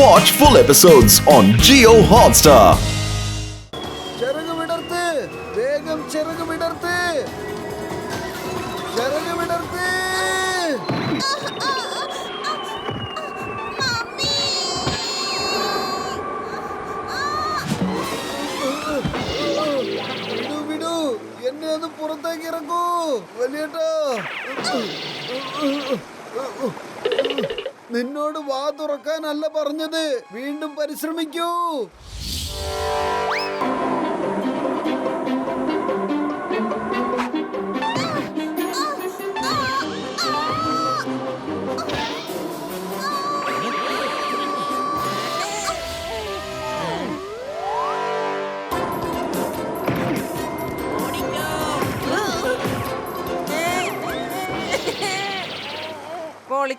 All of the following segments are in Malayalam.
Watch full episodes on Geo Hotstar. ചിറക് വിടർത്ത്. വേഗം ചിറക് വിടർത്ത്. ചിറക് വിടർത്ത്. വിടൂ വിടൂ. എന്നെ ഒന്ന് പുറത്തേക്ക് ഇറക്കൂ. വലിയേട്ടോ. നിന്നോട് വാ തുറക്കാനല്ല പറഞ്ഞത്. വീണ്ടും പരിശ്രമിക്കൂ.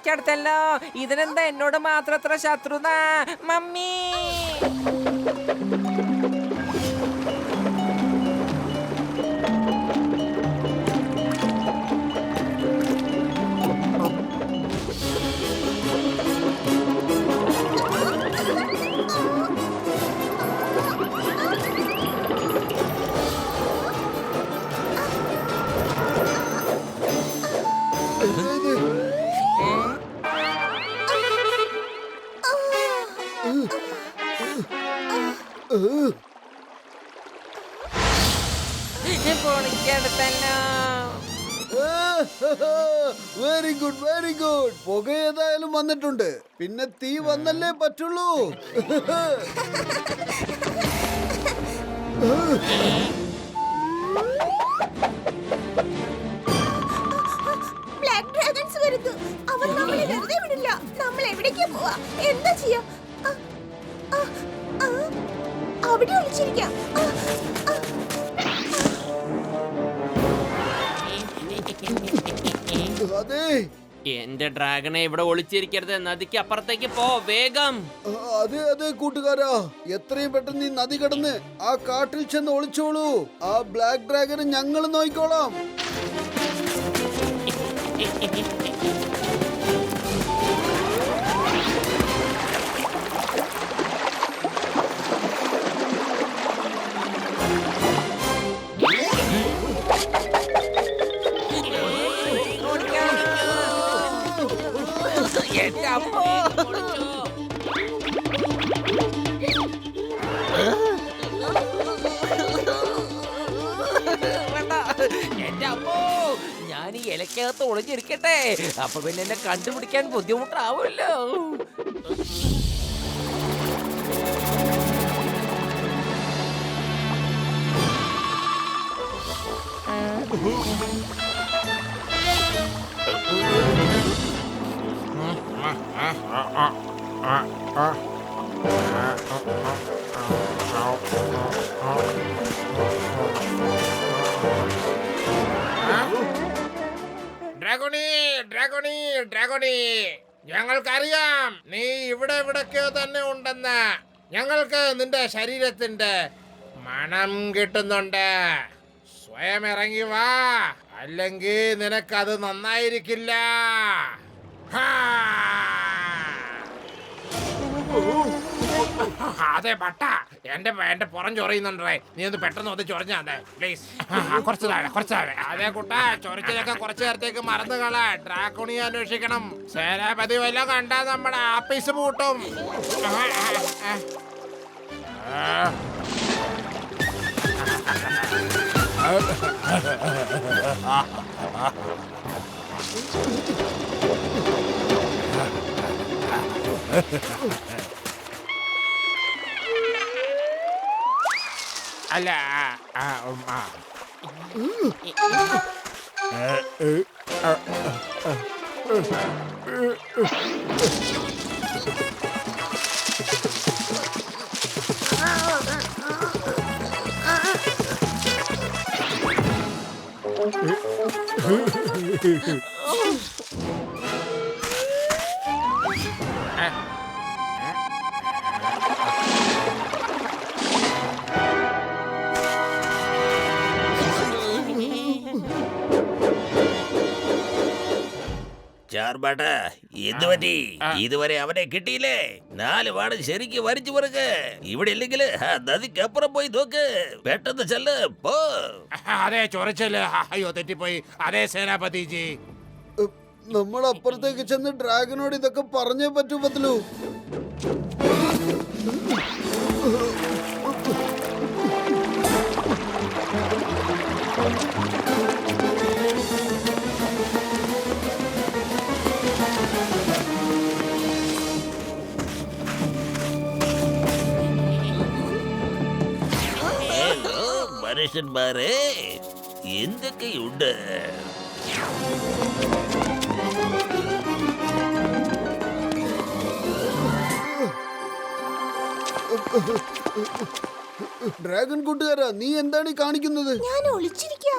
പൊളിക്കടുത്തല്ലോ ഇതിനെന്താ എന്നോട് മാത്രം അത്ര ശത്രുത മമ്മി. പൊളിക്കടുത്തല്ലോ വെരി ഗുഡ് വെരി ഗുഡ് പുക ഏതായാലും വന്നിട്ടുണ്ട്. പിന്നെ തീ വന്നല്ലേ പറ്റുള്ളൂ. ബ്ലാക്ക് ഡ്രാഗൺസ് വരുന്നു. അവർ നമ്മളെ വെറുതെ വിടില്ല. നമ്മൾ എവിടേക്കാ പോവാ? എന്താ ചെയ്യാ? ആ, ആ, ആ, അവിടെ ഒളിച്ചിരിക്കാം. ആ, ആ, അതെ. എന്റെ ഡ്രാഗണെ ഇവിടെ ഒളിച്ചിരിക്കരുത്. നദിക്ക് അപ്പുറത്തേക്ക് പോ വേഗം. അതെ അതെ കൂട്ടുകാരാ. എത്രയും പെട്ടെന്ന് ഈ നദി കടന്ന് ആ കാട്ടിൽ ചെന്ന് ഒളിച്ചോളൂ. ആ ബ്ലാക്ക് ഡ്രാഗനെ ഞങ്ങൾ നോക്കിക്കോളാം. എന്റെ അമ്മോ വേണ്ട. എന്റെ അമ്മോ ഞാൻ ഈ ഇലക്കകത്ത് ഒളിഞ്ഞിരിക്കട്ടെ. അപ്പൊ പിന്നെ എന്നെ കണ്ടുപിടിക്കാൻ ബുദ്ധിമുട്ടാവുമല്ലോ. ഞങ്ങൾക്കറിയാം നീ ഇവിടെ ഇവിടൊക്കെയോ തന്നെ ഉണ്ടെന്ന്. ഞങ്ങൾക്ക് നിന്റെ ശരീരത്തിന്റെ മണം കിട്ടുന്നുണ്ട്. സ്വയം ഇറങ്ങി വാ. അല്ലെങ്കിൽ നിനക്കത് നന്നായിരിക്കില്ല. അതെ പട്ട. എന്റെ എന്റെ പുറം ചൊറിയുന്നുണ്ടേ? നീ ഒന്ന് പെട്ടെന്ന് ഒന്ന് ചൊറിഞ്ഞാ അതെ പ്ലീസ് കുറച്ച് താഴെ കുറച്ച് താഴെ. അതെ കുട്ട ചൊറിച്ചിലൊക്കെ കുറച്ച് നേരത്തേക്ക് മറന്നു കള. ഡ്രാക്കുണി അന്വേഷിക്കണം. സേനാപതി വല്ലതും കണ്ടാ നമ്മുടെ ആപ്പീസ് പൂട്ടും. ആ. 알라 아, 아 엄마 음. 으, 으, 아, 아, 아, 으, 으, 으. え？ആർഭാട്ട എന്ത് പറ്റി ഇതുവരെ അവനെ കിട്ടിയില്ലേ? നാല് വാട് ശരിക്ക് വരച്ചു പറക്ക്. ഇവിടെ ഇല്ലെങ്കിൽ നദിക്കപ്പുറം പോയി നോക്ക്. പെട്ടെന്ന് ചെല്ല് പോ. അതെ ചൊറച്ചൽ. അയ്യോ തെറ്റിപ്പോയി. അതെ സേനാപതിജി നമ്മൾ അപ്പുറത്തേക്ക് ചെന്ന് ഡ്രാഗനോട് ഇതൊക്കെ പറഞ്ഞേ പറ്റൂ പത്തലു. മനുഷ്യന്മാരെ എന്തൊക്കെയുണ്ട് ഡ്രാഗൺ കൂട്ടുകാരാ നീ എന്താണ് കാണിക്കുന്നത്? ഞാൻ ഒളിച്ചിരിക്കാ.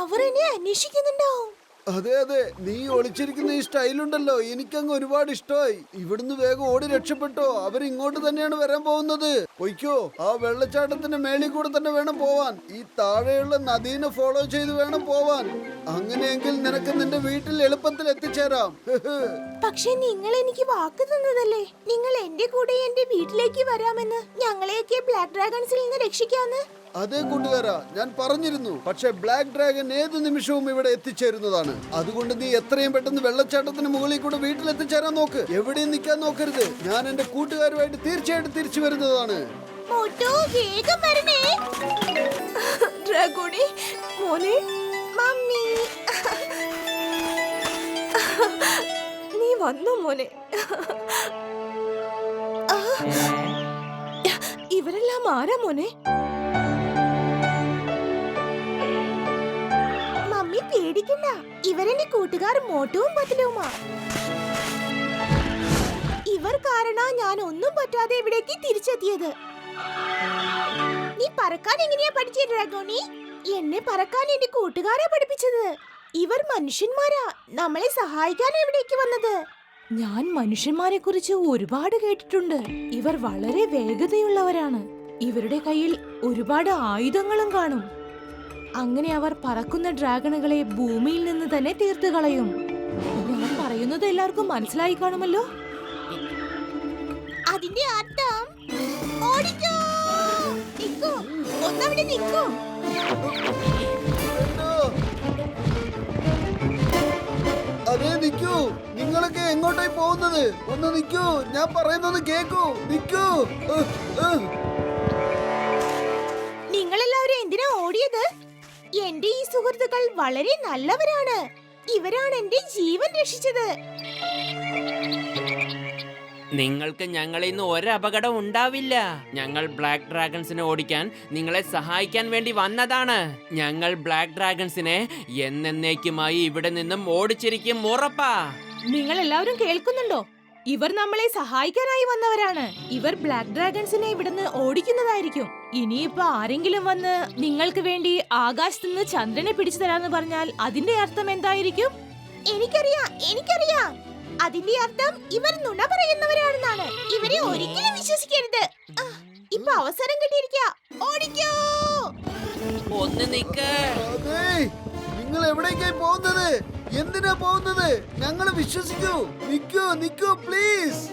അവർ എന്നെ അന്വേഷിക്കുന്നുണ്ടാവും. അതെ അതെ. നീ ഒളിച്ചിരിക്കുന്ന ഈ സ്റ്റൈലുണ്ടല്ലോ. എനിക്കങ്ങ് ഒരുപാട് ഇഷ്ടമായി. ഇവിടുന്ന് വേഗം ഓടി രക്ഷപ്പെട്ടോ. അവർ ഇങ്ങോട്ട് തന്നെയാണ് വരാൻ പോകുന്നത്. പൊയ്ക്കോ. ആ വെള്ളച്ചാട്ടത്തിന്റെ മേളിൽ കൂടെ തന്നെ വേണം പോവാൻ. ഈ താഴെയുള്ള നദീനെ ഫോളോ ചെയ്ത് വേണം പോവാൻ. അങ്ങനെയെങ്കിൽ നിനക്ക് നിന്റെ വീട്ടിൽ എളുപ്പത്തിൽ എത്തിച്ചേരാം. പക്ഷെ നിങ്ങൾ എനിക്ക് വാക്ക് തന്നതല്ലേ? നിങ്ങൾ എന്റെ കൂടെ എന്റെ വീട്ടിലേക്ക് വരാമെന്ന് ഞങ്ങളെയൊക്കെ ബ്ലാക്ക് ഡ്രാഗൺസിൽ നിന്ന് രക്ഷിക്കാന്ന്? അതേ കൂട്ടുകാരാ ഞാൻ പറഞ്ഞിരുന്നു. പക്ഷേ ബ്ലാക്ക് ഡ്രാഗൺ ഏത് നിമിഷവും ഇവിടെ എത്തിച്ചേരുന്നതാണ്. അതുകൊണ്ട് നീ എത്രയും പെട്ടെന്ന് വെള്ളച്ചാട്ടത്തിന് മുകളിൽ കൂടെ വീട്ടിൽ എത്തിച്ചേരാൻ നോക്ക്. എവിടെയും നിൽക്കാൻ നോക്കരുത്. ഞാൻ എന്റെ കൂട്ടുകാരുമായിട്ട് തീർച്ചയായിട്ടും തിരിച്ചു വരുന്നതാണ്. നീ വന്നു മോനെ? ഇവരെല്ലാം ആരാ മോനെ? പേടിക്കണ്ട. ഇവരെന്റെ കൂട്ടുകാർ മോട്ടവും പത്തിലുമാ. ഇവർ കാരണം ഞാൻ ഒന്നും പറ്റാതെ ഇവിടേക്ക് തിരിച്ചെത്തിയത്. നീ പറക്കാൻ എങ്ങനെയാ പഠിച്ചത് ഡ്രാഗോണി? എന്നെ പറക്കാൻ എന്റെ കൂട്ടുകാരാ പഠിപ്പിച്ചത്. ഇവർ മനുഷ്യന്മാരാ. നമ്മളെ സഹായിക്കാൻ ഇവിടേക്ക് വന്നത്. ഞാൻ മനുഷ്യന്മാരെ കുറിച്ച് ഒരുപാട് കേട്ടിട്ടുണ്ട്. ഇവർ വളരെ വേഗതയുള്ളവരാണ്. ഇവരുടെ കയ്യിൽ ഒരുപാട് ആയുധങ്ങളും കാണും. അങ്ങനെ അവർ പറക്കുന്ന ഡ്രാഗണുകളെ ഭൂമിയിൽ നിന്ന് തന്നെ തീർത്തു കളയും. ഞാൻ പറയുന്നത് എല്ലാവർക്കും മനസ്സിലായി കാണുമല്ലോ? അതിന്റെ അർത്ഥം ഓടിക്കോ! നിക്കൂ ഒന്നവിടെ നിക്കൂ? അതേ നിക്കൂ. നിങ്ങളൊക്കെ എങ്ങോട്ടായി പോകുന്നത്? ഒന്ന് നിക്കൂ. ഞാൻ പറയുന്നത് കേക്കൂ. നിക്കൂ. നിങ്ങളെല്ലാവരും എന്തിനാ ഓടിയത്? എന്റെ ഈ സുഹൃത്തുക്കൾ വളരെ നല്ലവരാണ്. ഇവരാണ് എന്റെ ജീവൻ രക്ഷിച്ചത്. നിങ്ങൾക്ക് ഞങ്ങളിൽ നിന്ന് ഒരപകടം ഉണ്ടാവില്ല. ഞങ്ങൾ ബ്ലാക്ക് ഡ്രാഗൺസിനെ ഓടിക്കാൻ നിങ്ങളെ സഹായിക്കാൻ വേണ്ടി വന്നതാണ്. ഞങ്ങൾ ബ്ലാക്ക് ഡ്രാഗൺസിനെ എന്നേക്കുമായി ഇവിടെ നിന്നും ഓടിച്ചിരിക്കും ഉറപ്പാ. നിങ്ങൾ എല്ലാവരും കേൾക്കുന്നുണ്ടോ? ഇവർ നമ്മളെ സഹായിക്കാനായി വന്നവരാണ്. ഇവർ ബ്ലാക്ക് ഡ്രാഗൺസിനെ ഇവിടുന്ന് ഓടിക്കുന്നതായിരിക്കും. ഇനിയിപ്പോ ആരെങ്കിലും വന്ന് നിങ്ങൾക്ക് വേണ്ടി ആകാശത്ത് നിന്ന് ചന്ദ്രനെ പിടിച്ചു തരാന്ന് പറഞ്ഞാൽ അതിന്റെ അർത്ഥം എന്തായിരിക്കും? എനിക്കറിയാം എനിക്കറിയാം. അതിന്റെ അർത്ഥം ഇവർ നുണ പറയുന്നവരാണെന്നാണ്. ഇവരെ ഒരിക്കലും വിശ്വസിക്കരുത്. ആ, ഇപ്പൊ അവസരം കിട്ടിയിരിക്കാ. ഓടിക്കോ. ഒന്ന് നിക്ക്. നിങ്ങൾ എവിടേക്കായി പോകുന്നത്? എന്തിനാ പോകുന്നത്? ഞങ്ങളെ വിശ്വസിക്കൂ. നിക്കൂ നിക്കൂ പ്ലീസ്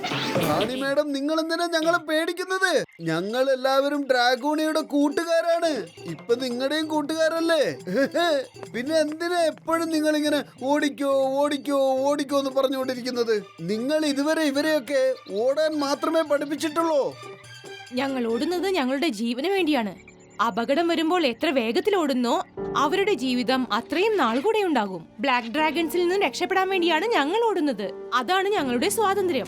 റാണി മാഡം നിങ്ങൾ എന്തിനാ ഞങ്ങളെ പേടിക്കുന്നത്? ഞങ്ങൾ എല്ലാവരും ഡ്രാഗൂണിയുടെ കൂട്ടുകാരാണ്. ഇപ്പൊ നിങ്ങളുടെയും കൂട്ടുകാരല്ലേ? പിന്നെ എന്തിനാ എപ്പോഴും നിങ്ങൾ ഇങ്ങനെ ഓടിക്കോ ഓടിക്കോ ഓടിക്കോ എന്ന് പറഞ്ഞുകൊണ്ടിരിക്കുന്നത്? നിങ്ങൾ ഇതുവരെ ഇവരെയൊക്കെ ഓടാൻ മാത്രമേ പഠിപ്പിച്ചിട്ടുള്ളൂ. ഞങ്ങൾ ഓടുന്നത് ഞങ്ങളുടെ ജീവന് വേണ്ടിയാണ്. അപകടം വരുമ്പോൾ എത്ര വേഗത്തിൽ ഓടുന്നോ അവരുടെ ജീവിതം അത്രയും നാൾ കൂടെ ഉണ്ടാകും. ബ്ലാക്ക് ഡ്രാഗൺസിൽ നിന്ന് രക്ഷപ്പെടാൻ വേണ്ടിയാണ് ഞങ്ങൾ ഓടുന്നത്. അതാണ് ഞങ്ങളുടെ സ്വാതന്ത്ര്യം.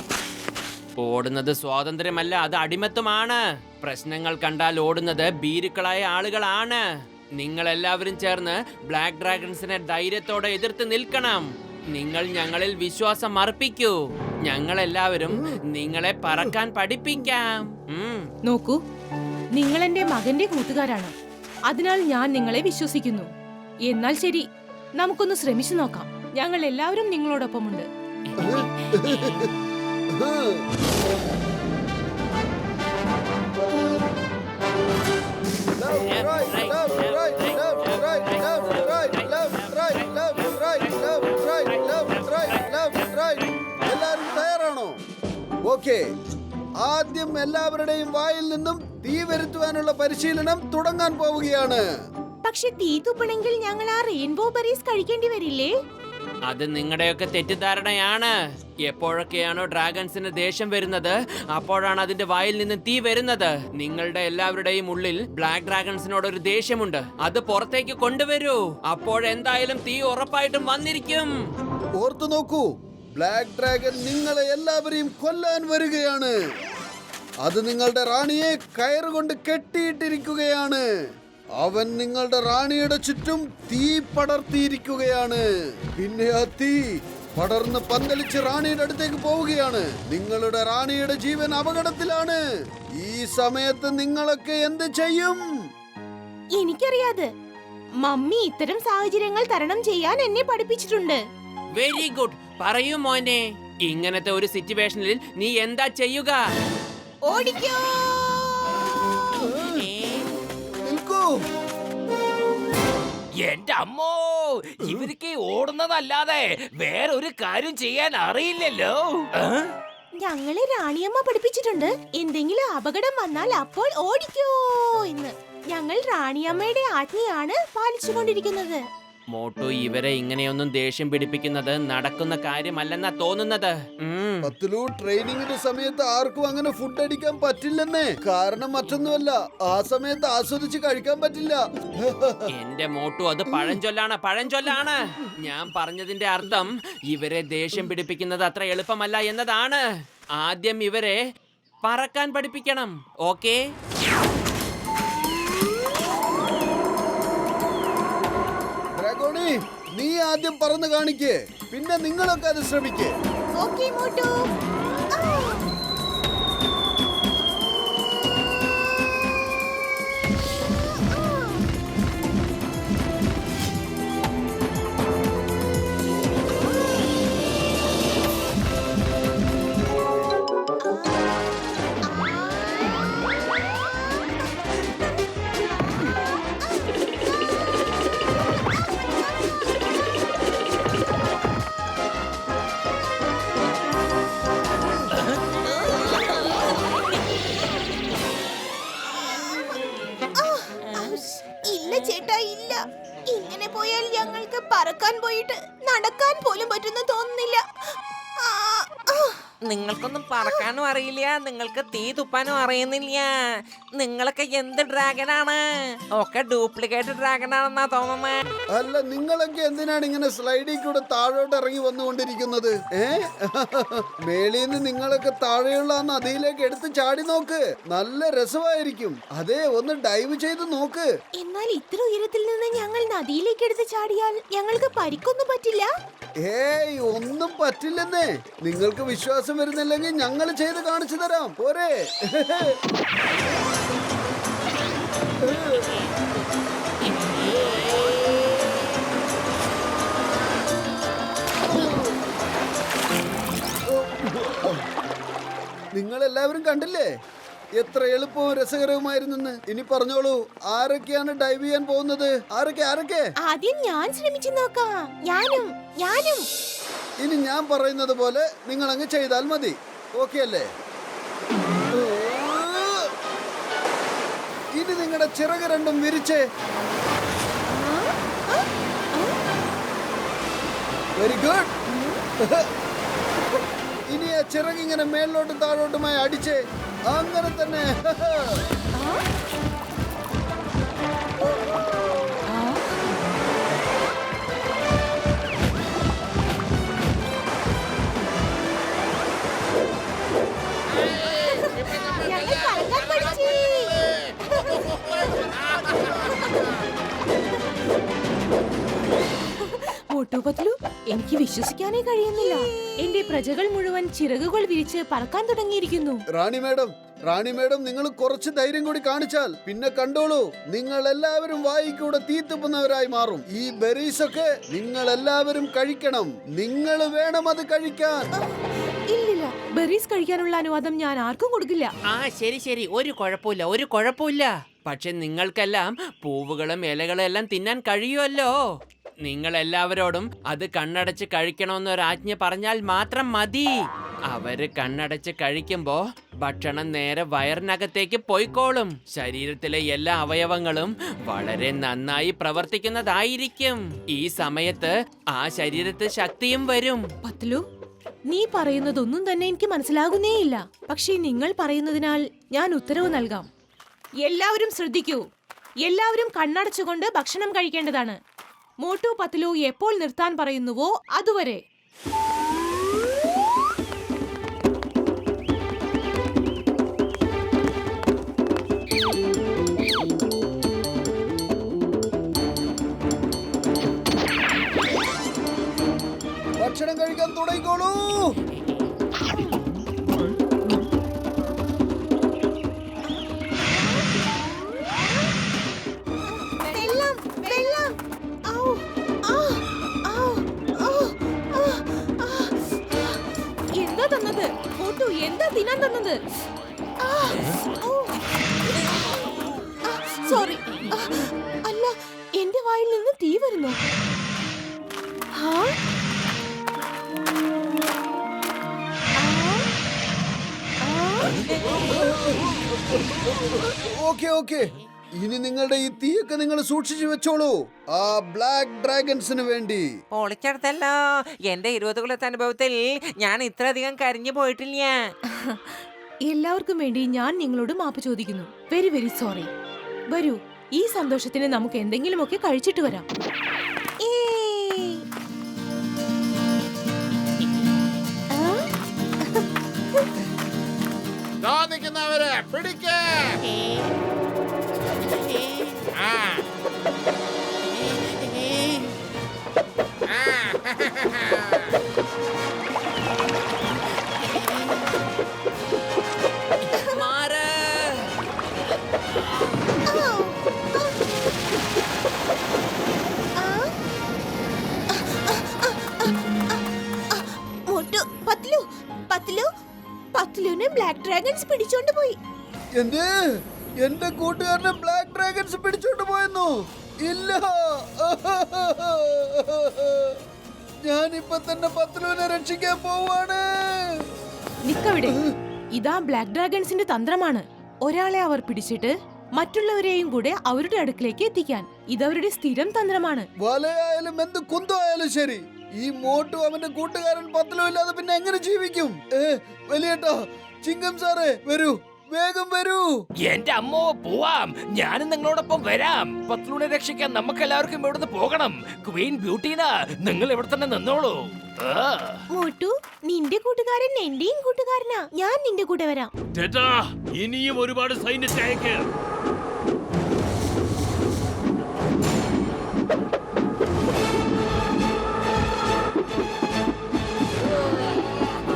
ഓടുന്നത് സ്വാതന്ത്ര്യമല്ല അത് അടിമത്തമാണ് പ്രശ്നങ്ങൾ കണ്ടാൽ ഓടുന്നത് ഭീരുക്കളായ ആളുകളാണ്. നിങ്ങൾ എല്ലാവരും ചേർന്ന് ബ്ലാക്ക് ഡ്രാഗൺസിനെ ധൈര്യത്തോടെ എതിർത്ത് നിൽക്കണം. നിങ്ങൾ ഞങ്ങളിൽ വിശ്വാസം അർപ്പിക്കൂ. ഞങ്ങൾ എല്ലാവരും നിങ്ങളെ പറക്കാൻ പഠിപ്പിക്കാം. നോക്കൂ നിങ്ങൾ എന്റെ മകന്റെ കൂട്ടുകാരാണ്. അതിനാൽ ഞാൻ നിങ്ങളെ വിശ്വസിക്കുന്നു. എന്നാൽ ശരി നമുക്കൊന്ന് ശ്രമിച്ചു നോക്കാം. ഞങ്ങൾ എല്ലാവരും നിങ്ങളോടൊപ്പമുണ്ട്. എല്ലാരും തയ്യാറാണോ? ഓക്കേ. ആദ്യം എല്ലാവരുടെയും വായിൽ നിന്നും തീ വരുത്തുവാനുള്ള പരിശീലനം തുടങ്ങാൻ പോവുകയാണ്. പക്ഷെ തീ തുപ്പണെങ്കിൽ ഞങ്ങൾ ആ റെയിൻബോ ബെറീസ് കഴിക്കേണ്ടി വരില്ലേ? അത് നിങ്ങളുടെയൊക്കെ തെറ്റിദ്ധാരണയാണ്. എപ്പോഴൊക്കെയാണോ ഡ്രാഗൺസിന് ദേഷ്യം വരുന്നത് അപ്പോഴാണ് അതിന്റെ വായിൽ നിന്ന് തീ വരുന്നത്. നിങ്ങളുടെ എല്ലാവരുടെയും ഉള്ളിൽ ബ്ലാക്ക് ഡ്രാഗൺസിനോട് ഒരു ദേഷ്യമുണ്ട്. അത് പുറത്തേക്ക് കൊണ്ടുവരൂ. അപ്പോഴെന്തായാലും തീ ഉറപ്പായിട്ടും വന്നിരിക്കും. ഓർത്തു നോക്കൂ ബ്ലാക്ക് ഡ്രാഗൺ നിങ്ങളെ എല്ലാവരെയും കൊല്ലാൻ വരികയാണ്. അത് നിങ്ങളുടെ റാണിയെ കയറുകൊണ്ട് കെട്ടിയിട്ടിരിക്കുകയാണ്. അവൻ നിങ്ങളുടെ റാണിയുടെ ചുറ്റും തീ പടർത്തിയിരിക്കുകയാണ്. പിന്നെ ആ തീ പടർന്ന് പന്തലിച്ച് റാണിയുടെ അടുത്തേക്ക് പോവുകയാണ്. നിങ്ങളുടെ റാണിയുടെ ജീവൻ അപകടത്തിലാണ്. ഈ സമയത്ത് നിങ്ങളൊക്കെ എന്ത് ചെയ്യും? എനിക്കറിയാതെ. മമ്മി ഇത്തരം സാഹചര്യങ്ങൾ തരണം ചെയ്യാൻ എന്നെ പഠിപ്പിച്ചിട്ടുണ്ട്. വെരി ഗുഡ് പറയൂ മോനെ. ഇങ്ങനത്തെ ഒരു സിറ്റുവേഷനിൽ നീ എന്താ ചെയ്യുക? ഓടിക്കോ. എന്റെ അമ്മോ ഇവർക്ക് ഓടുന്നതല്ലാതെ വേറൊരു കാര്യം ചെയ്യാൻ അറിയില്ലല്ലോ? ഞങ്ങളെ റാണിയമ്മ പഠിപ്പിച്ചിട്ടുണ്ട്. എന്തെങ്കിലും അപകടം വന്നാൽ അപ്പോൾ ഓടിക്കോ എന്ന്. ഞങ്ങൾ റാണിയമ്മയുടെ ആജ്ഞയാണ് പാലിച്ചുകൊണ്ടിരിക്കുന്നത്. മോട്ടു ഇവരെ ഇങ്ങനെയൊന്നും ദേഷ്യം പിടിപ്പിക്കുന്നത് നടക്കുന്ന കാര്യമല്ലെന്നാ തോന്നുന്നത്. ഉം. പത്തിലു ട്രെയിനിങ്ങിന്റെ സമയത്ത് ആർക്കും അങ്ങനെ ഫുഡ് അടിക്കാൻ പറ്റില്ലെന്നേ. കാരണം മറ്റൊന്നുമല്ല. ആ സമയത്ത് ആസ്വദിച്ച് കഴിക്കാൻ പറ്റില്ല. എന്റെ മോട്ടു അത് പഴഞ്ചൊല്ലാണ് പഴഞ്ചൊല്ലാണ്. ഞാൻ പറഞ്ഞതിന്റെ അർത്ഥം ഇവരെ ദേഷ്യം പിടിപ്പിക്കുന്നത് അത്ര എളുപ്പമല്ല എന്നതാണ്. ആദ്യം ഇവരെ പറക്കാൻ പഠിപ്പിക്കണം ഓക്കേ? ആദ്യം പറന്ന് കാണിക്കേ. പിന്നെ നിങ്ങളൊക്കെ അത് ശ്രമിക്കേ. ഇങ്ങനെ പോയാൽ ഞങ്ങൾക്ക് പറക്കാൻ പോയിട്ട് നടക്കാൻ പോലും പറ്റുന്ന തോന്നുന്നില്ല. നിങ്ങൾക്കൊന്നും പറക്കാനും അറിയില്ല നിങ്ങൾക്ക് തീ തുപ്പാനും അറിയുന്നില്ല. നിങ്ങളൊക്കെ എന്ത് ഡ്രാഗനാണ്? ഒക്കെ ഡ്യൂപ്ലിക്കേറ്റ് ഡ്രാഗനാണെന്നാ തോന്നുന്നേ. അല്ല നിങ്ങളൊക്കെ എന്തിനാണ് ഇങ്ങനെ സ്ലൈഡിൽ കൂടെ താഴോട്ട് ഇറങ്ങി വന്നുകൊണ്ടിരിക്കുന്നത്? ഏ? മേളിൽ നിന്ന് നിങ്ങളൊക്കെ താഴെയുള്ള ആ നദിയിലേക്ക് എടുത്ത് ചാടി നോക്ക്. നല്ല രസമായിരിക്കും. അതെ ഒന്ന് ഡൈവ് ചെയ്ത് നോക്ക്. എന്നാൽ ഇത്ര ഉയരത്തിൽ നിന്ന് ഞങ്ങൾ നദിയിലേക്ക് എടുത്ത് ചാടിയാൽ ഞങ്ങൾക്ക് പരിക്കൊന്നും പറ്റില്ല? ഏയ് ഒന്നും പറ്റില്ലെന്നേ. നിങ്ങൾക്ക് വിശ്വാസം വരുന്നില്ലെങ്കിൽ ഞങ്ങൾ ചെയ്ത് കാണിച്ചു തരാം. പോരെ. നിങ്ങൾ എല്ലാവരും കണ്ടില്ലേ? എത്ര എളുപ്പവും രസകരവുമായിരുന്നെന്ന്. ഇനി പറഞ്ഞോളൂ ആരൊക്കെയാണ് ഡൈവ് ചെയ്യാൻ പോകുന്നത്? ആരൊക്കെ ആരൊക്കെ? ആദ്യം ഞാൻ ശ്രമിച്ചു നോക്കാം. ഞാനും ഞാനും. ഇനി ഞാൻ പറയുന്നത് പോലെ നിങ്ങൾ അങ്ങ് ചെയ്താൽ മതി. ഓക്കെ അല്ലേ? ഇനി നിങ്ങളുടെ ചിറക് രണ്ടും വിരിച്ച്. വെരി ഗുഡ് ഇനി ആ ചിറക് ഇങ്ങനെ മേളിലോട്ടും താഴോട്ടുമായി അടിച്ച് അങ്ങനെ തന്നെ. എനിക്ക് വിശ്വസിക്കാനേ കഴിയുന്നില്ല. എന്റെ പ്രജകൾ മുഴുവൻ ചിറകുകൾ വിരിച്ച് പറക്കാൻ തുടങ്ങിയിരിക്കുന്നു. റാണി മാഡം റാണി മാഡം നിങ്ങൾ കുറച്ച് ധൈര്യം കൂടി കാണിച്ചാൽ പിന്നെ കണ്ടോളൂ നിങ്ങൾ എല്ലാവരും വായിക്കൂടെ തീത്തുപ്പുന്നവരായി മാറും. ഈ ബെറീസ് ഒക്കെ നിങ്ങൾ എല്ലാവരും കഴിക്കണം. നിങ്ങൾ വേണം അത് കഴിക്കാൻ. ഇല്ലില്ല ബെറീസ് കഴിക്കാനുള്ള അനുവാദം ഞാൻ ആർക്കും കൊടുക്കില്ല. ആ ശരി ശരി. ഒരു കുഴപ്പമില്ല ഒരു കുഴപ്പമില്ല. പക്ഷെ നിങ്ങൾക്കെല്ലാം പൂവുകളും ഇലകളും എല്ലാം തിന്നാൻ കഴിയുമല്ലോ. നിങ്ങൾ എല്ലാവരോടും അത് കണ്ണടച്ച് കഴിക്കണമെന്ന് ഒരു ആജ്ഞ പറഞ്ഞാൽ മാത്രം മതി. അവർ കണ്ണടച്ച് കഴിക്കുമ്പോ ഭക്ഷണം നേരെ വയറിനകത്തേക്ക് പോയിക്കോളും. ശരീരത്തിലെ എല്ലാ അവയവങ്ങളും വളരെ നന്നായി പ്രവർത്തിക്കുന്നതായിരിക്കും. ഈ സമയത്ത് ആ ശരീരത്ത് ശക്തിയും വരും. പത്ലു നീ പറയുന്നതൊന്നും തന്നെ എനിക്ക് മനസ്സിലാകുന്നേയില്ല. പക്ഷേ നിങ്ങൾ പറയുന്നതിനാൽ ഞാൻ ഉത്തരവ് നൽകാം. എല്ലാവരും ശ്രദ്ധിക്കൂ. എല്ലാവരും കണ്ണടച്ചുകൊണ്ട് ഭക്ഷണം കഴിക്കേണ്ടതാണ്. മോട്ടു പത്തിലു എപ്പോൾ നിർത്താൻ പറയുന്നുവോ അതുവരെ. ഭക്ഷണം കഴിക്കാൻ തുടങ്ങിക്കോളൂ. ഇനി നിങ്ങളുടെ ഈ തീയൊക്കെ നിങ്ങൾ സൂക്ഷിച്ചു വെച്ചോളൂ. ആ ബ്ലാക്ക് ഡ്രാഗൺസിന് വേണ്ടി. ഒളിച്ചെടുത്തല്ലോ എന്റെ ഇരുപത് കൊല്ലത്തെ അനുഭവത്തിൽ ഞാൻ ഇത്രയധികം കരിഞ്ഞു പോയിട്ടില്ല. എല്ലാവർക്കും വേണ്ടി ഞാൻ നിങ്ങളോട് മാപ്പ് ചോദിക്കുന്നു. Very very sorry. വരൂ ഈ സന്തോഷത്തിന് നമുക്ക് എന്തെങ്കിലുമൊക്കെ കഴിച്ചിട്ട് വരാം. പിടിക്കേ. ബ്ലാക്ക് ഡ്രാഗൺസ് പിടിച്ചോണ്ട് പോയി. എന്ത്? എന്റെ കൂട്ടുകാരനെ ബ്ലാക്ക് ഡ്രാഗൺസ് പിടിച്ചോണ്ട് പോയെന്നു? ഇല്ല. ഞാനിപ്പൊ തന്നെ പത്ലുവിനെ രക്ഷിക്കാൻ പോവാണ്. നിക്കവിടെ ഇതാ ബ്ലാക്ക് ഡ്രാഗൺസിന്റെ തന്ത്രമാണ്. ഒരാളെ അവർ പിടിച്ചിട്ട് മറ്റുള്ളവരെയും കൂടെ അവരുടെ അടുക്കിലേക്ക് എത്തിക്കാൻ. ഇതവരുടെ സ്ഥിരം തന്ത്രമാണ്. വലയായാലും എന്ത് കുന്തമായാലും ശരി. ഈ മോട്ടു അവന്റെ കൂട്ടുകാരൻ പത്തലും ഇല്ലാതെ പിന്നെ എങ്ങനെ ജീവിക്കും? ഏ വലിയേട്ടാ ചിങ്കം സാറേ വരൂ. വേഗം വരൂ. എന്റെ അമ്മോ പോവാം. ഞാനും നിങ്ങളോടൊപ്പം വരാം. പത്ലൂനെ രക്ഷിക്കാൻ നമുക്ക് എല്ലാവർക്കും ഇവിടുന്ന് പോകണം? ക്വീൻ ബ്യൂട്ടീന നിങ്ങൾ ഇവിടെ തന്നെ നിന്നോളൂ. ആ. മോട്ടു നിന്റെ കൂട്ടുകാരൻ എന്റെയും കൂട്ടുകാരനാ. ഞാൻ നിന്റെ കൂടെ വരാം. ഇനിയും ഒരുപാട് സൈന്യത്തെ അയക്ക്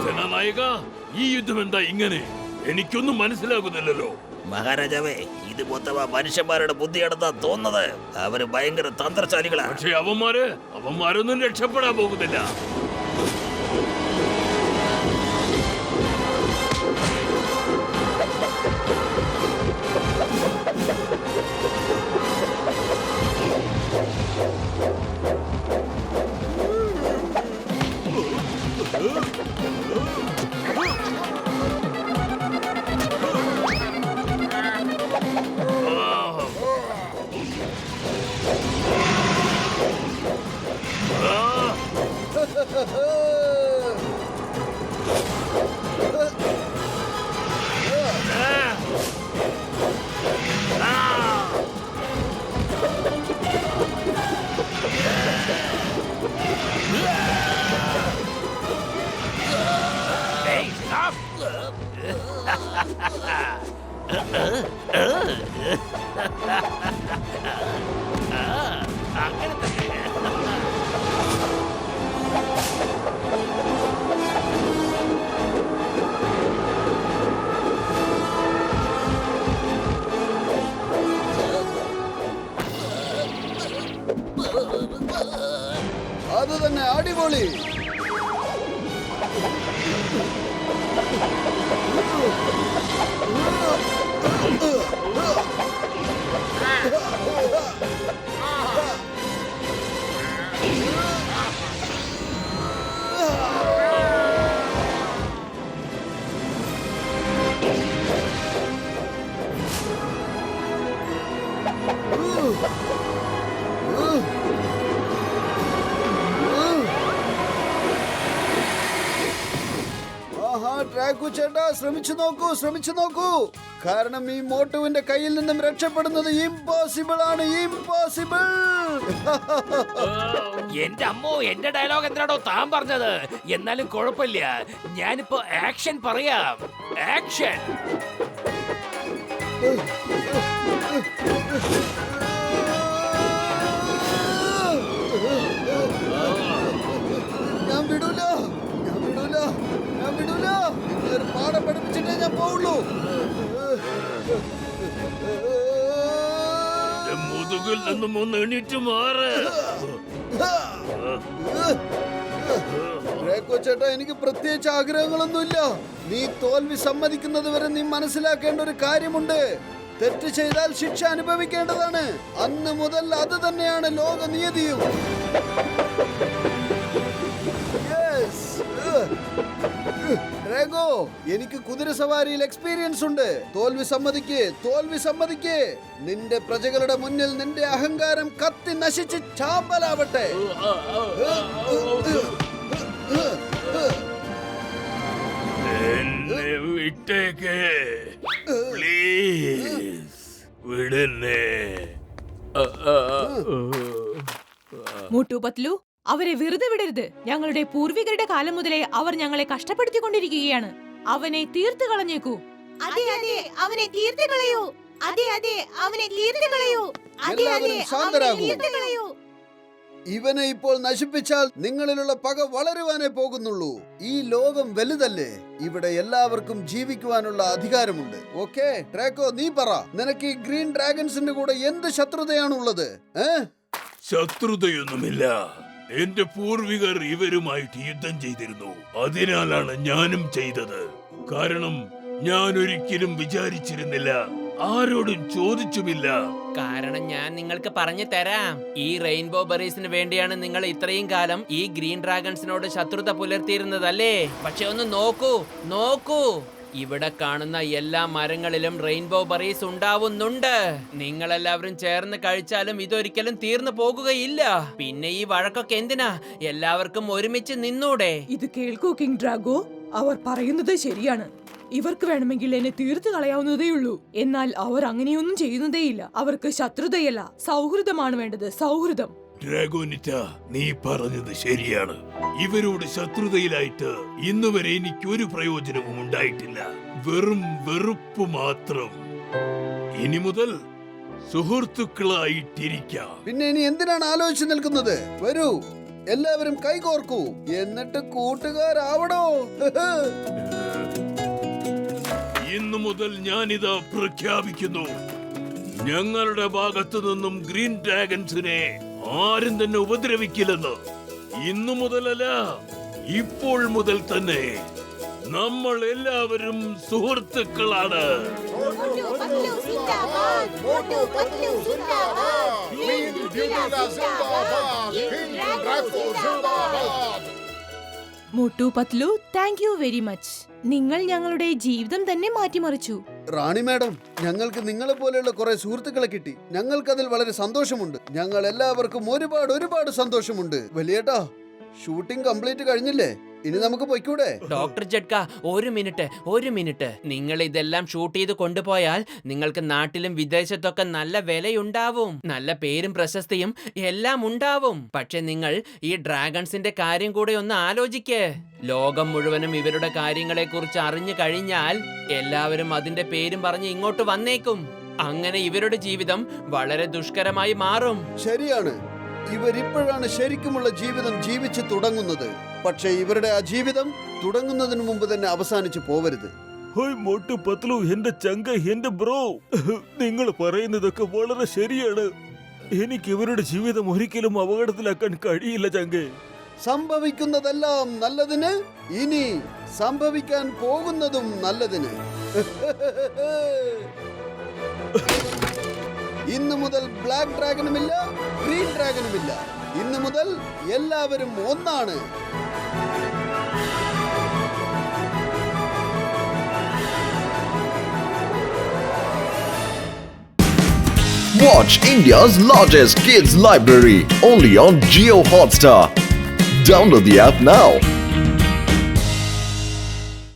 സേനാനായക ഈ യുദ്ധം എന്താ ഇങ്ങനെ? എനിക്കൊന്നും മനസ്സിലാകുന്നില്ലല്ലോ. മഹാരാജാവേ ഇത് മൊത്തം മനുഷ്യന്മാരുടെ ബുദ്ധിയാണെന്നാ തോന്നുന്നത്. അവർ ഭയങ്കര തന്ത്രശാലികളാണ് പക്ഷെ അവന്മാര് അവന്മാരൊന്നും രക്ഷപ്പെടാൻ പോകുന്നില്ല. അത് ട്രാക്കു ചേട്ടാ ശ്രമിച്ചു നോക്കൂ ശ്രമിച്ചു നോക്കൂ. കാരണം ഈ മോട്ടുവിന്റെ കയ്യിൽ നിന്നും രക്ഷപ്പെടുന്നത് ഇമ്പോസിബിൾ ആണ് ഇമ്പോസിബിൾ എന്റെ അമ്മോ എന്റെ ഡയലോഗ് എന്താണോ താൻ പറഞ്ഞത്? എന്നാലും കുഴപ്പമില്ല. ഞാനിപ്പോ ആക്ഷൻ പറയാം. ആക്ഷൻ ഒരു പാഠം പഠിപ്പിച്ചിട്ടേ ഞാൻ പോവുള്ളൂ. മുതുകിൽ നിന്നും ഒന്ന് എണീറ്റ് മാറ്. ചേട്ടാ എനിക്ക് പ്രത്യേകിച്ച് ആഗ്രഹങ്ങളൊന്നുമില്ല. നീ തോൽവി സമ്മതിക്കുന്നത് വരെ നീ മനസ്സിലാക്കേണ്ട ഒരു കാര്യമുണ്ട്. തെറ്റ് ചെയ്താൽ ശിക്ഷ അനുഭവിക്കേണ്ടതാണ്. അന്ന് മുതൽ അത് തന്നെയാണ് ലോക നിയതിയും റേഗോ എനിക്ക് കുതിര സവാരിയിൽ എക്സ്പീരിയൻസ് ഉണ്ട്. തോൽവി സമ്മതിക്ക് തോൽവി സമ്മതിക്ക്. നിന്റെ പ്രജകളുടെ മുന്നിൽ നിന്റെ അഹങ്കാരം കത്തി നശിച്ച് ചാമ്പലാവട്ടെ. എന്നെ വിട്ടേക്ക്. പ്ലീസ് വിടന്നെ. മുട്ടു പത്ലു അവരെ വെറുതെ വിടരുത്. ഞങ്ങളുടെ പൂർവികരുടെ കാലം മുതലേ അവർ ഞങ്ങളെ കഷ്ടപ്പെടുത്തിക്കൊണ്ടിരിക്കുകയാണ്. അവനെ തീർത്തു കളഞ്ഞേക്കൂ. അതെ അതെ അവനെ തീർത്തു കളയൂ. അതെ അതെ അവനെ തീർത്തു കളയൂ. അതെ അതെ അവനെ തീർത്തു കളയൂ. ഇവനെ ഇപ്പോൾ നശിപ്പിച്ചാൽ നിങ്ങളിലുള്ള പക വളരുവാനേ പോകുന്നുള്ളൂ. ഈ ലോകം വലുതല്ലേ? ഇവിടെ എല്ലാവർക്കും ജീവിക്കുവാനുള്ള അധികാരമുണ്ട്. ഓക്കെ ട്രാക്കോ നീ പറ. നിനക്ക് ഈ ഗ്രീൻ ഡ്രാഗൺസിന്റെ കൂടെ എന്ത് ശത്രുതയാണുള്ളത്? ഏ? ശത്രുതയൊന്നുമില്ല. എന്റെ പൂർവികർ ഇവരുമായിട്ട് യുദ്ധം ചെയ്തിരുന്നു. അതിനാലാണ് ഞാനും ചെയ്തത്. കാരണം ഞാൻ ഒരിക്കലും വിചാരിച്ചിരുന്നില്ല. ആരോടും ചോദിച്ചുമില്ല. കാരണം ഞാൻ നിങ്ങൾക്ക് പറഞ്ഞു തരാം. ഈ റെയിൻബോ ബെറീസിന് വേണ്ടിയാണ് നിങ്ങൾ ഇത്രയും കാലം ഈ ഗ്രീൻ ഡ്രാഗൺസിനോട് ശത്രുത പുലർത്തിയിരുന്നതല്ലേ? പക്ഷെ ഒന്ന് നോക്കൂ നോക്കൂ. ഇവിടെ കാണുന്ന എല്ലാ മരങ്ങളിലും റെയിൻബോ ബറീസ് ഉണ്ടാവുന്നുണ്ട്. നിങ്ങളെല്ലാവരും ചേർന്ന് കഴിച്ചാലും ഇതൊരിക്കലും തീർന്നു പോകുകയില്ല. പിന്നെ ഈ വഴക്കൊക്കെ എന്തിനാ? എല്ലാവർക്കും ഒരുമിച്ച് നിന്നൂടെ. ഇത് കേൾക്കൂ കിങ് ഡ്രാഗോ. അവർ പറയുന്നത് ശരിയാണ്. ഇവർക്ക് വേണമെങ്കിൽ എന്നെ തീർത്തു കളയാവുന്നതേയുള്ളൂ എന്നാൽ അവർ അങ്ങനെയൊന്നും ചെയ്യുന്നതേയില്ല. അവർക്ക് ശത്രുതയല്ല. സൗഹൃദമാണ് വേണ്ടത്. സൗഹൃദം. ഡ്രാഗോനിറ്റ നീ പറഞ്ഞത് ശരിയാണ്. ഇവരോട് ശത്രുതയിലായിട്ട് ഇന്നുവരെ എനിക്ക് ഒരു പ്രയോജനവും ഉണ്ടായിട്ടില്ല. വെറും വെറുപ്പ് മാത്രം. ഇനി മുതൽ സുഹൃത്തുക്കളായിട്ടിരിക്കാം. പിന്നെ ഇനി എന്തിനാണ് ആലോചിച്ച് നിൽക്കുന്നത്? വരൂ. എല്ലാവരും കൈകോർക്കൂ. എന്നിട്ട് കൂട്ടുകാരാവണോ? ഇന്നു മുതൽ ഞാനിത് പ്രഖ്യാപിക്കുന്നു. ഞങ്ങളുടെ ഭാഗത്തു നിന്നും ഗ്രീൻ ഡ്രാഗൺസിനെ ആരും തന്നെ ഉപദ്രവിക്കില്ലെന്ന് ഇന്നു മുതലല്ല ഇപ്പോൾ മുതൽ തന്നെ നമ്മൾ എല്ലാവരും സുഹൃത്തുക്കളാണ്. മുട്ടു പത്ലു താങ്ക് യു വെരി മച്ച് നിങ്ങൾ ഞങ്ങളുടെ ജീവിതം തന്നെ മാറ്റിമറിച്ചു. റാണി മാഡം ഞങ്ങൾക്ക് നിങ്ങളെ പോലെയുള്ള കുറെ സുഹൃത്തുക്കളെ കിട്ടി. ഞങ്ങൾക്ക് അതിൽ വളരെ സന്തോഷമുണ്ട്. ഞങ്ങൾ എല്ലാവർക്കും ഒരുപാട് ഒരുപാട് സന്തോഷമുണ്ട്. വലിയേട്ടാ ഷൂട്ടിംഗ് കംപ്ലീറ്റ് കഴിഞ്ഞില്ലേ? ഇനി നമുക്ക് പോയിക്കൂടെ? ഡോക്ടർ ജഡ്ക ഒരു മിനിറ്റ് ഒരു മിനിറ്റ്. നിങ്ങൾ ഇതെല്ലാം ഷൂട്ട് ചെയ്ത് കൊണ്ടുപോയാൽ നിങ്ങൾക്ക് നാട്ടിലും വിദേശത്തൊക്കെ നല്ല വിലയുണ്ടാവും. നല്ല പേരും പ്രശസ്തിയും എല്ലാം ഉണ്ടാവും. പക്ഷെ നിങ്ങൾ ഈ ഡ്രാഗൺസിന്റെ കാര്യം കൂടെ ഒന്ന് ആലോചിക്കേ. ലോകം മുഴുവനും ഇവരുടെ കാര്യങ്ങളെ കുറിച്ച് അറിഞ്ഞു കഴിഞ്ഞാൽ എല്ലാവരും അതിന്റെ പേരും പറഞ്ഞ് ഇങ്ങോട്ട് വന്നേക്കും. അങ്ങനെ ഇവരുടെ ജീവിതം വളരെ ദുഷ്കരമായി മാറും. ശരിയാണ്. ഇവരിപ്പോഴാണ് ശരിക്കുമുള്ള ജീവിതം ജീവിച്ചു തുടങ്ങുന്നത്. പക്ഷേ ഇവരുടെ ആ ജീവിതം തുടങ്ങുന്നതിന് മുമ്പ് തന്നെ അവസാനിച്ചു പോവരുത്. ഹോയ് മോട്ടു പത്ലു എന്റെ ചങ്ക എന്റെ ബ്രോ. നിങ്ങൾ പറയുന്നതൊക്കെ വളരെ ശരിയാണ്. എനിക്ക് ഇവരുടെ ജീവിതം ഒരിക്കലും അപകടത്തിലാക്കാൻ കഴിയില്ല ചങ്കേ. സംഭവിക്കുന്നതെല്ലാം നല്ലതിന് ഇനി സംഭവിക്കാൻ പോകുന്നതും നല്ലതിന്. ഇന്നു മുതൽ ബ്ലാക്ക് ഡ്രാഗനുമില്ല ഗ്രീൻ ഡ്രാഗനുമില്ല ഇന്നു മുതൽ എല്ലാവരും ഒന്നാണ് Watch India's largest kids library only on Geo Hotstar. Download the app now.